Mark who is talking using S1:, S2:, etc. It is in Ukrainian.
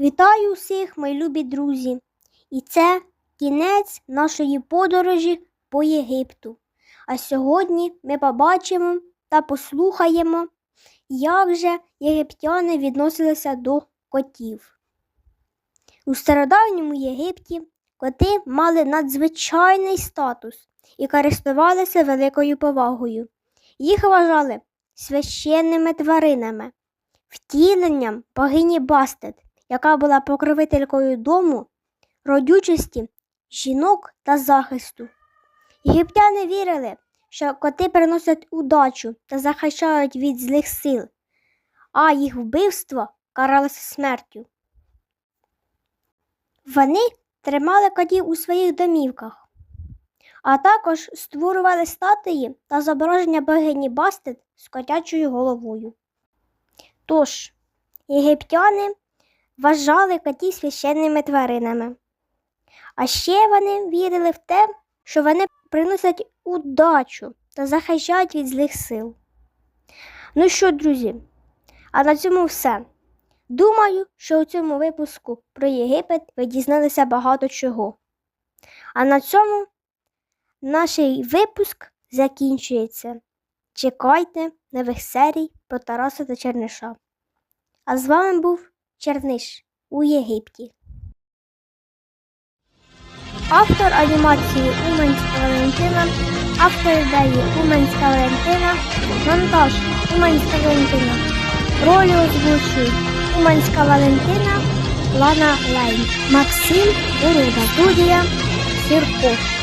S1: Вітаю всіх, мої любі друзі! І це кінець нашої подорожі по Єгипту. А сьогодні ми побачимо та послухаємо, як же єгиптяни відносилися до котів. У стародавньому Єгипті коти мали надзвичайний статус і користувалися великою повагою. Їх вважали священними тваринами, втіленням богині Бастет, яка була покровителькою дому, родючості, жінок та захисту. Єгиптяни вірили, що коти приносять удачу та захищають від злих сил, а їх вбивство каралося смертю. Вони тримали котів у своїх домівках, а також створювали статуї та зображення богині Бастет з котячою головою. Тож, єгиптяни вважали котів священними тваринами. А ще вони вірили в те, що вони приносять удачу та захищають від злих сил. Ну що, друзі, а на цьому все. Думаю, що у цьому випуску про Єгипет ви дізналися багато чого. А на цьому наш випуск закінчується. Чекайте нових серій про Тараса та Черниша. А з вами був Черниш у Єгипті. Автор анімації Уманська Валентина, автор ідеї Уманська Валентина, монтаж Уманська Валентина. Ролі озвучують Уманська Валентина, Лана Лайн, Максим Уруда, студія Сірко.